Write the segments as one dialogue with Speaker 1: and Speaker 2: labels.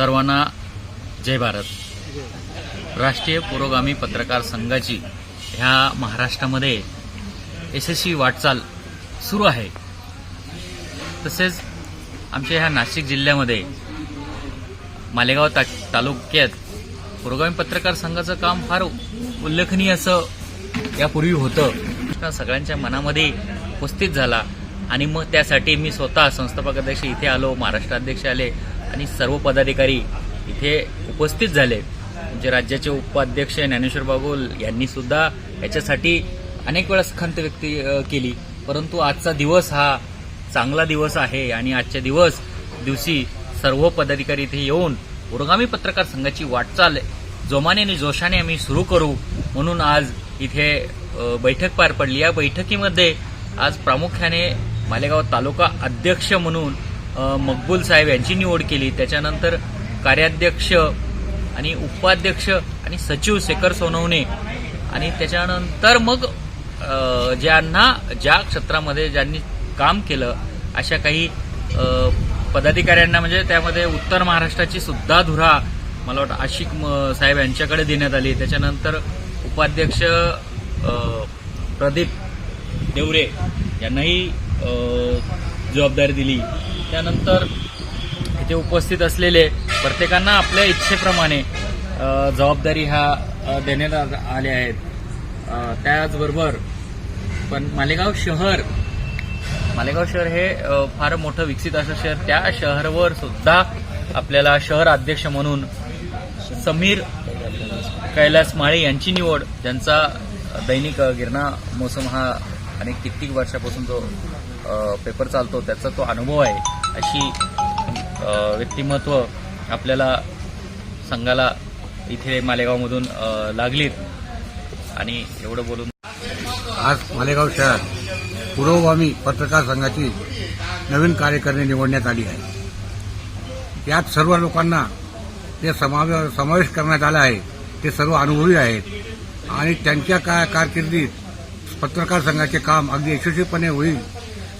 Speaker 1: सर्वांना जय भारत. राष्ट्रीय पुरोगामी पत्रकार संघाची ह्या महाराष्ट्रामध्ये यशस्वी वाटचाल सुरू आहे. तसेच आमच्या ह्या नाशिक जिल्ह्यामध्ये मालेगाव ता तालुक्यात पुरोगामी पत्रकार संघाचं काम फार उल्लेखनीय असं यापूर्वी होतं. सगळ्यांच्या मनामध्ये उपस्थित झाला आणि मग त्यासाठी मी स्वतः संस्थापक अध्यक्ष इथे आलो महाराष्ट्राध्यक्ष आले आणि सर्व पदाधिकारी इथे उपस्थित झाले. म्हणजे राज्याचे उपाध्यक्ष ज्ञानेश्वर बागोल यांनी सुद्धा याच्यासाठी अनेक वेळा खंत व्यक्त केली. परंतु आजचा दिवस हा चांगला दिवस आहे आणि आजच्या दिवस दिवशी सर्व पदाधिकारी इथे येऊन उरगामी पत्रकार संघाची वाटचाल जोमाने आणि जोशाने आम्ही सुरू करू म्हणून आज इथे बैठक पार पडली. या बैठकीमध्ये आज प्रामुख्याने मालेगाव तालुका अध्यक्ष म्हणून मकबूल साहेब यांची निवड केली. त्याच्यानंतर कार्याध्यक्ष आणि उपाध्यक्ष आणि सचिव शेखर सोनवणे. आणि त्याच्यानंतर मग ज्यांना ज्या क्षेत्रामध्ये ज्यांनी काम केलं अशा काही पदाधिकाऱ्यांना म्हणजे त्यामध्ये उत्तर महाराष्ट्राची सुद्धा धुरा मला वाटतं आशिक म- साहेब यांच्याकडे देण्यात आली. त्याच्यानंतर उपाध्यक्ष प्रदीप देवरे यांनाही जबाबदारी दिली. त्यानंतर इथे उपस्थित असलेले प्रत्येकांना आपल्या इच्छेप्रमाणे जबाबदारी ह्या देण्यात आ- आल्या आहेत. त्याचबरोबर पण मालेगाव शहर मालेगाव शहर हे फार मोठं विकसित असं शहर त्या शहरावर सुद्धा आपल्याला शहर अध्यक्ष म्हणून समीर कैलास माळे यांची निवड ज्यांचा दैनिक गिरणा मोसम हा अनेक कित्येक वर्षापासून जो पेपर चालतो त्याचा तो अनुभव आहे. अशी व्यक्तिमत्व आपल्याला संघाला इथे मालेगावमधून लागलीत. आणि एवढं बोलून
Speaker 2: आज मालेगाव शहर पुरोगामी पत्रकार संघाची नवीन कार्यकारिणी निवडण्यात आली आहे. यात सर्व लोकांना जे समावे समावेश करण्यात आला आहे ते सर्व अनुभवी आहेत. आणि त्यांच्या का कारकिर्दीत पत्रकार संघाचे काम अगदी यशस्वीपणे होईल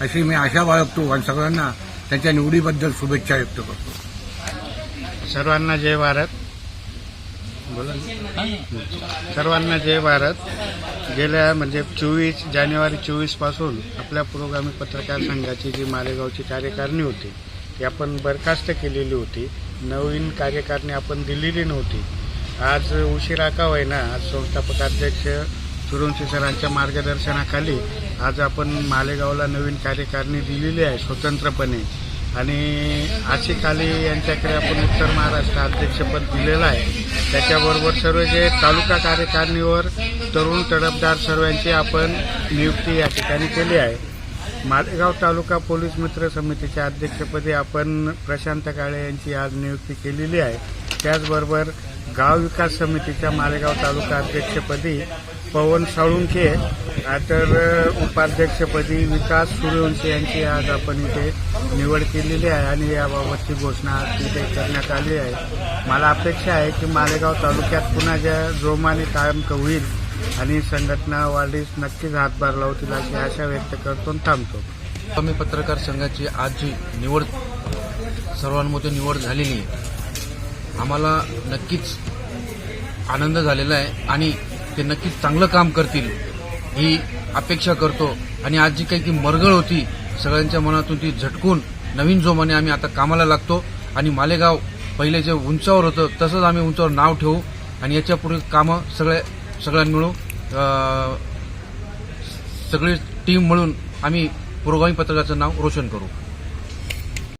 Speaker 2: अशी मी आशा बाळगतो. आणि सगळ्यांना त्यांच्या निवडीबद्दल शुभेच्छा व्यक्त करतो.
Speaker 3: सर्वांना जय भारत. बोला. सर्वांना जय भारत. गेल्या म्हणजे चोवीस जानेवारी चोवीसपासून आपल्या पुरोगामी पत्रकार संघाची जी मालेगावची कार्यकारिणी होती ती आपण बरखास्त केलेली होती. नवीन कार्यकारिणी आपण दिलेली नव्हती. आज उशिरा का होईना आज संस्थापक अध्यक्ष सूर्यवंशी सरांच्या मार्गदर्शनाखाली आज आपण मालेगावला नवीन कार्यकारिणी दिलेली आहे स्वतंत्रपणे. आणि आशिक यांच्याकडे आपण उत्तर महाराष्ट्र अध्यक्षपद दिलेलं आहे. त्याच्याबरोबर सर्व जे तालुका कार्यकारिणीवर तरुण तडफदार सर्वांची आपण नियुक्ती या ठिकाणी केली आहे. मालेगाव तालुका पोलीस मित्र समितीच्या अध्यक्षपदी आपण प्रशांत काळे यांची आज नियुक्ती केलेली आहे. त्याचबरोबर गाव विकास समितीच्या मालेगाव तालुका अध्यक्षपदी पवन साळुंखे तर उपाध्यक्षपदी विकास सूर्यवंशी यांची आज आपण इथे निवड केलेली आहे आणि याबाबतची घोषणा आज तिथे करण्यात आली आहे. मला अपेक्षा आहे की मालेगाव तालुक्यात पुन्हा ज्या जोमाने कायम होईल आणि संघटना वाढीस नक्कीच हातभार लावतील अशी आशा व्यक्त करतो थांबतो.
Speaker 2: आम्ही पत्रकार संघाची आज जी निवड सर्वांमध्ये निवड झालेली आहे. आम्हाला नक्कीच आनंद झालेला आहे आणि ते नक्कीच चांगलं काम करतील ही अपेक्षा करतो. आणि आज जी काही ती मरगळ होती सगळ्यांच्या मनातून ती झटकून नवीन जोमाने आम्ही आता कामाला लागतो. आणि मालेगाव पहिले जे उंचावर होतं तसंच आम्ही उंचावर नाव ठेवू. आणि याच्यापुढे कामं सगळे सगळ्यां मिळू. सगळी टीम मिळून आम्ही पुरोगामी पत्रकाचं नाव रोशन करू.